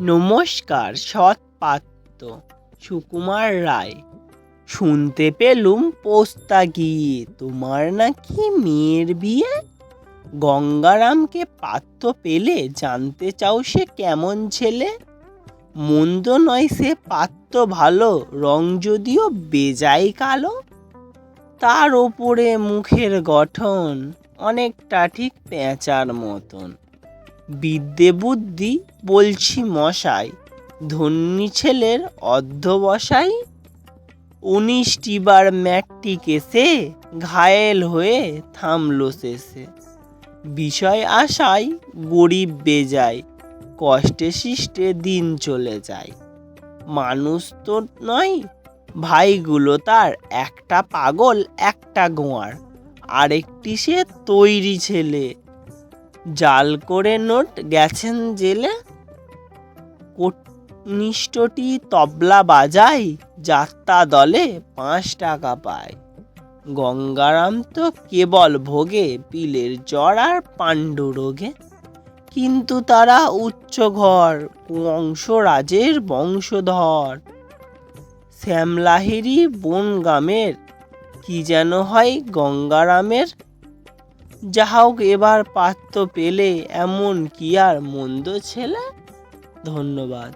নমস্কার সৎপাত্র সুকুমার রায়। শুনতে পেলুম পোস্তা গিয়ে, তোমার নাকি মেয়ের বিয়ে? গঙ্গারামকে পাত্র পেলে জানতে চাও সে কেমন ছেলে? মন্দ নয় সে পাত্র ভালো, রং যদিও বেজায় কালো। তার ওপরে মুখের গঠন অনেকটা ঠিক পেঁচার মতন। বিদ্যে বুদ্ধি বলছি মশাই, ধন্যী ছেলের অর্ধবসাই উনিশটি বার ম্যাট্রিক এসে ঘায়েল হয়ে থামলো শেষে। বিষয় আশায় গরিব বেজায়, কষ্টে সৃষ্টে দিন চলে যায়। মানুষ তো নয়, ভাইগুলো তার একটা পাগল, একটা গোয়ার। আরেকটি সে তৈরি ছেলে জাল করে নোট, গেছেন জেলে। নিষ্ঠটি তবলা বাজায়, যাত্রা দলে পাঁচ টাকা পায়। গঙ্গারাম তো কেবল ভোগে, পিলের জ্বর আর পাণ্ডু রোগে। কিন্তু তারা উচ্চ ঘর বংশরাজের বংশধর। শ্যামলাহিরি বনগামের, কি যেন হয় গঙ্গারামের যাহা হোক এবার পাত্র পেলে এমন কি আর মন্দ ছেলে? ধন্যবাদ।